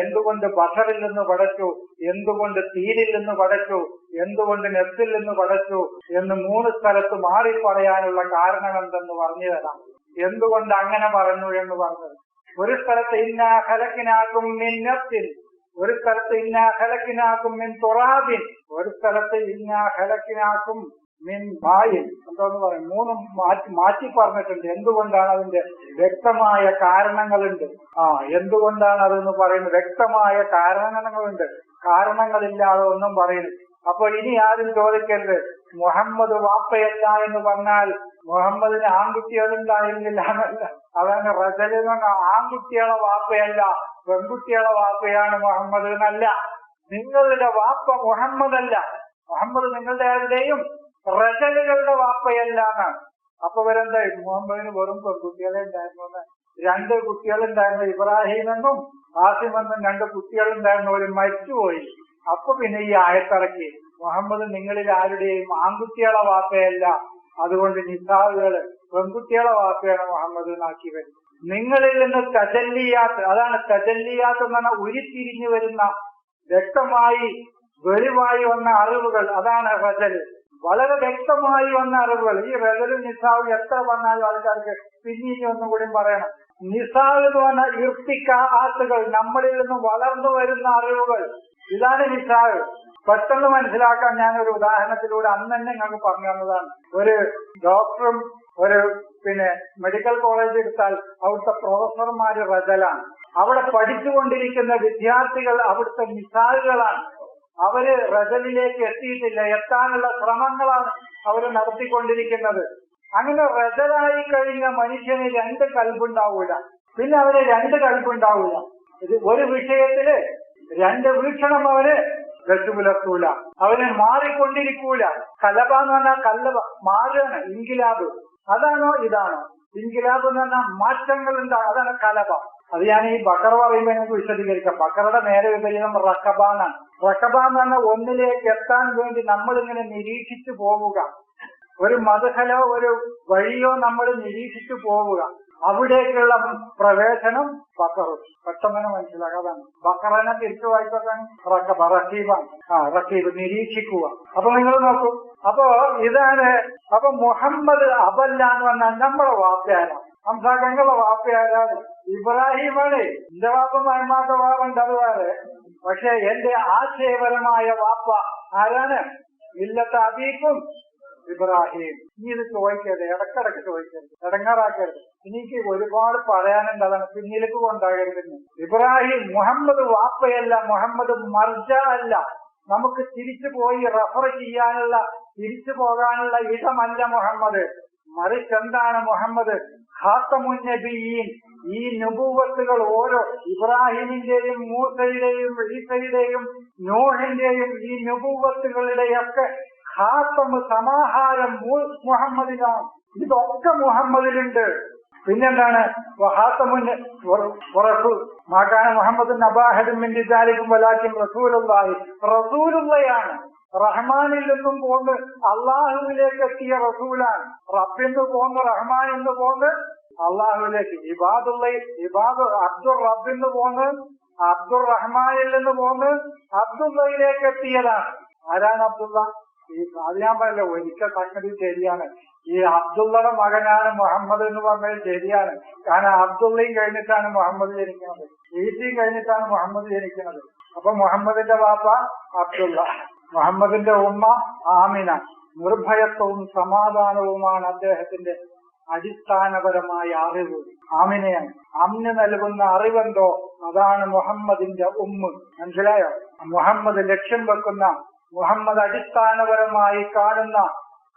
എന്തുകൊണ്ട് ബഹറിൽ നിന്ന് പടച്ചു? എന്തുകൊണ്ട് തീരിൽ നിന്ന് പടച്ചു? എന്തുകൊണ്ട് നെത്തിൽ നിന്ന് പടച്ചു? എന്ന് മൂന്ന് സ്ഥലത്ത് മാറി പറയാനുള്ള കാരണം എന്തെന്ന് പറഞ്ഞു തരാം. എന്തുകൊണ്ട് അങ്ങനെ പറഞ്ഞു എന്ന് പറഞ്ഞത് ഒരു സ്ഥലത്ത് ഇന്ന ഹലക്കിനാക്കും മിന്നത്തിൽ ഒരു സ്ഥലത്ത് ഇന്നാ ഹലക്കിനാക്കും മിൻ തുറാബിൻ ഒരു സ്ഥലത്ത് ഇന്നാ ഹലക്കിനാക്കും മിൻ മായിൻ എന്താന്ന് പറയും മൂന്നും മാറ്റി മാറ്റി പറഞ്ഞിട്ടുണ്ട്. എന്തുകൊണ്ടാണ് അതിന്റെ വ്യക്തമായ കാരണങ്ങളുണ്ട്? ആ എന്തുകൊണ്ടാണ് അതെന്ന് പറയുന്നത്? വ്യക്തമായ കാരണങ്ങളുണ്ട്. കാരണങ്ങളില്ലാതെ ഒന്നും പറയുന്നു അപ്പൊ ഇനി ആരും ചോദിക്കരുത്. മുഹമ്മദ് വാപ്പയല്ല എന്ന് പറഞ്ഞാൽ മുഹമ്മദിന് ആൺകുട്ടികളുണ്ടായിരുന്നില്ല എന്നല്ല. എന്ന് പറഞ്ഞാൽ ആൺകുട്ടികളെ വാപ്പയല്ല പെൺകുട്ടികളെ വാപ്പയാണ് മുഹമ്മദ് എന്നല്ല. നിങ്ങളുടെ വാപ്പ മുഹമ്മദല്ല മുഹമ്മദ് നിങ്ങളുടെ ആരുടെയും റജലുകളുടെ വാപ്പയല്ല എന്നാണ് അപ്പൊ ഇവരെന്തായി മുഹമ്മദിന് വെറും പെൺകുട്ടികളെ ഉണ്ടായിരുന്നു രണ്ട് കുട്ടികളുണ്ടായിരുന്നു ഇബ്രാഹിം എന്നും ആസിം എന്നും രണ്ട് കുട്ടികളുണ്ടായിരുന്നു അവർ മരിച്ചുപോയി. അപ്പൊ പിന്നെ ഈ ആയത്തിറക്കി. മുഹമ്മദ് നിങ്ങളിൽ ആരുടെയും ആൺകുട്ടികളെ വാപ്പയല്ല. അതുകൊണ്ട് നിസാബുകൾ പെൺകുട്ടികളെ വാപ്പയാണ് മുഹമ്മദ് എന്നാക്കി വരുന്നത് നിങ്ങളിൽ നിന്ന് തജല്ലിയാത്ത് അതാണ് തജല്ലിയാത്ത് എന്ന് പറഞ്ഞാൽ ഉരുത്തിരിഞ്ഞു വരുന്ന വ്യക്തമായി വെളിവായി വന്ന അറിവുകൾ. അതാണ് റജൽ വളരെ വ്യക്തമായി വന്ന അറിവുകൾ. ഈ റജലും നിസാവ് എത്ര വന്നാലും ആൾക്കാർക്ക് പിന്നീട് ഒന്നും കൂടി പറയണം. നിസാവ് എന്ന് പറഞ്ഞാൽ ഇർത്തിക്ക ആത്തുകൾ നമ്മളിൽ നിന്ന് വളർന്നു വരുന്ന അറിവുകൾ. ഇതാണ് നിസാവ്. പെട്ടെന്ന് മനസ്സിലാക്കാൻ ഞാൻ ഒരു ഉദാഹരണത്തിലൂടെ അന്ന് തന്നെ ഞങ്ങൾക്ക് പറഞ്ഞു തന്നതാണ്. ഒരു ഡോക്ടറും ഒരു പിന്നെ മെഡിക്കൽ കോളേജ് എടുത്താൽ അവിടുത്തെ പ്രൊഫസർമാര് റജലാണ്. അവിടെ പഠിച്ചുകൊണ്ടിരിക്കുന്ന വിദ്യാർത്ഥികൾ അവിടുത്തെ നിസാറുകളാണ് അവർ റജലിലേക്ക് എത്തിയിട്ടില്ല. എത്താനുള്ള ശ്രമങ്ങളാണ് അവർ നടത്തിക്കൊണ്ടിരിക്കുന്നത്. അങ്ങനെ റജലായി കഴിഞ്ഞ മനുഷ്യന് രണ്ട് കൽബുണ്ടാവൂല. പിന്നെ അവന് രണ്ട് കൽബുണ്ടാവൂല. ഇത് ഒരു വിഷയത്തിൽ രണ്ട് വീക്ഷണം അവന് വെച്ചുപുലർത്തൂല അവന് മാറിക്കൊണ്ടിരിക്കൂല. കലബ എന്ന് പറഞ്ഞാൽ കല്ലബ മാറാണ് ഇൻകിലാബ്. അതാണോ ഇതാണോ? ഇൻകിലാബ് എന്ന് പറഞ്ഞാൽ മാറ്റങ്ങൾ ഉണ്ടാകും അതാണ് കലബ. അത് ഞാൻ ഈ ബക്കറ പറയുമ്പോൾ നിങ്ങൾക്ക് വിശദീകരിക്കാം. ബക്കറുടെ നേരെ വിപരീതം റക്കബ എന്നാണ് എന്ന് പറഞ്ഞാൽ ഒന്നിലേക്ക് എത്താൻ വേണ്ടി നമ്മൾ ഇങ്ങനെ നിരീക്ഷിച്ചു പോവുക. ഒരു മധുഹലോ ഒരു വഴിയോ നമ്മൾ നിരീക്ഷിച്ചു പോവുക. അവിടേക്കുള്ള പ്രവേശനം ബക്കറു. പെട്ടെന്ന് മനസ്സിലാക്കാതാണ് ബക്കറനെ തിരിച്ചു വായിക്കാൻ റക്കബ റക്കീബാണ്. ആ റക്കീബ് നിരീക്ഷിക്കുക. അപ്പൊ നിങ്ങൾ നോക്കൂ. അപ്പോ ഇതാണ് അപ്പൊ മുഹമ്മദ് അബല്ല എന്ന് പറഞ്ഞാൽ നമ്മളെ വാപ്പയാരാണ്. സംസാരങ്ങളുടെ വാപ്പയാരാണ്? ഇബ്രാഹിമാണ് എന്റെ വാപ്പ മഹമാത്ത വാറുണ്ട് അത് വേറെ പക്ഷെ എന്റെ ആശയപരമായ വാപ്പ ആരാണ്? ഇല്ലത്തെ അബീക്കും ഇബ്രാഹിം. നീ ഇത് ചോദിക്കരുത് ഇടക്കിടക്ക് ചോദിക്കരുത് ഇടങ്ങാറാക്കരുത്. എനിക്ക് ഒരുപാട് പറയാനുണ്ട് അതാണ് പിന്നിലേക്ക് കൊണ്ടാകരുത് ഇബ്രാഹിം മുഹമ്മദ് വാപ്പയല്ല മുഹമ്മദ് മർജ അല്ല. നമുക്ക് തിരിച്ചു പോയി റഫർ ചെയ്യാനുള്ള തിരിച്ചു പോകാനുള്ള ഇടമല്ല മുഹമ്മദ്. മറിച്ച് എന്താണ് മുഹമ്മദ്? ഖാത്തമുന്നബിയീൻ ഈ നുപൂവത്തുകൾ ഓരോ ഇബ്രാഹിമിന്റെയും മൂസയുടെയും ഈസയുടെയും നോഹിന്റെയും ഈ നുപൂവത്തുകളുടെയൊക്കെ ഖാത്തമ് സമാഹാരം മുഹമ്മദിനാണ്. ഇതൊക്കെ മുഹമ്മദിലുണ്ട്. പിന്നെന്താണ്? മാക്കാന മുഹമ്മദ് നബാഹദും വലാക്കും റസൂലുള്ളാഹി. റസൂലുള്ളയാണ്. റഹ്മാനിൽ നിന്നും പോന്ന് അള്ളാഹുവിലേക്ക് എത്തിയ റസൂലാണ് റബ്ബിന്ന് പോന്ന് റഹ്മാൻ എന്ന് പോന്ന് അള്ളാഹുവിലേക്ക് ഇബാദുള്ള ഇബാദ് അബ്ദുൾ റബ്ബിന്ന് പോന്ന് അബ്ദുൾ റഹ്മാനിൽ നിന്ന് പോന്ന് അബ്ദുള്ളയിലേക്ക് എത്തിയതാണ് ആരാണ് അബ്ദുള്ള? ഈ അത് ഞാൻ പറയല്ലോ ഒരിക്കൽ സംഗതി ശരിയാണ്. ഈ അബ്ദുള്ളയുടെ മകനാണ് മുഹമ്മദ് എന്ന് പറഞ്ഞത് ശരിയാണ്. കാരണം അബ്ദുള്ളയും കഴിഞ്ഞിട്ടാണ് മുഹമ്മദ് ജനിക്കുന്നത്. ഈസിയും കഴിഞ്ഞിട്ടാണ് മുഹമ്മദ് ജനിക്കുന്നത്. അപ്പൊ മുഹമ്മദിന്റെ വാപ്പ അബ്ദുള്ള മുഹമ്മദിന്റെ ഉമ്മ ആമിന. നിർഭയത്വവും സമാധാനവുമാണ് അദ്ദേഹത്തിന്റെ അടിസ്ഥാനപരമായ അറിവ്. ആമിനെയാണ്. അമിന് നൽകുന്ന അറിവെന്തോ? അതാണ് മുഹമ്മദിന്റെ ഉമ്മ്. മനസ്സിലായോ? മുഹമ്മദ് ലക്ഷ്യം വെക്കുന്ന മുഹമ്മദ് അടിസ്ഥാനപരമായി കാണുന്ന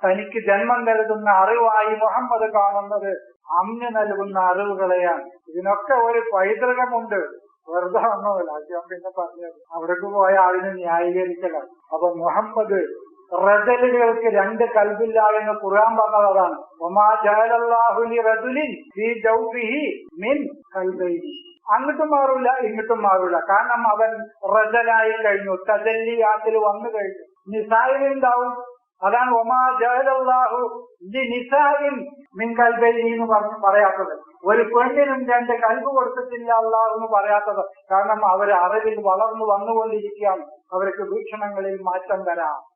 തനിക്ക് ജന്മം നൽകുന്ന അറിവായി മുഹമ്മദ് കാണുന്നത് അമ്ന് നൽകുന്ന അറിവുകളെയാണ്. ഇതിനൊക്കെ ഒരു പൈതൃകമുണ്ട്. വെറുതെ ഒന്നുമില്ല അദ്ദേഹം പിന്നെ പറഞ്ഞത്. അവിടേക്ക് പോയ ആളിനെ ന്യായീകരിക്കലാണ്. അപ്പൊ മുഹമ്മദ് റജലുകൾക്ക് രണ്ട് കൽബില്ല എന്ന് ഖുർആൻ പറഞ്ഞതാണ്. അങ്ങോട്ടും മാറൂല ഇങ്ങോട്ടും മാറൂല. കാരണം അവൻ റസലായി കഴിഞ്ഞു തജല്ലിയാത്തിൽ വന്നു കഴിഞ്ഞു. നിസായിലുണ്ടാവും അതാണ് ഒമാ ജഹലാഹു ലി നിസായിൻ മിൻ കൽബൈനി എന്ന് പറഞ്ഞ് പറയാത്തത്. ഒരു പെണ്ണിനും രണ്ട് കൽബ് കൊടുത്തിട്ടില്ല അള്ളാഹു എന്ന് പറയാത്തത്. കാരണം അവർ അറിവിൽ വളർന്നു വന്നുകൊണ്ടിരിക്കുകയാണ്. അവർക്ക് വീക്ഷണങ്ങളിൽ മാറ്റം വരാം.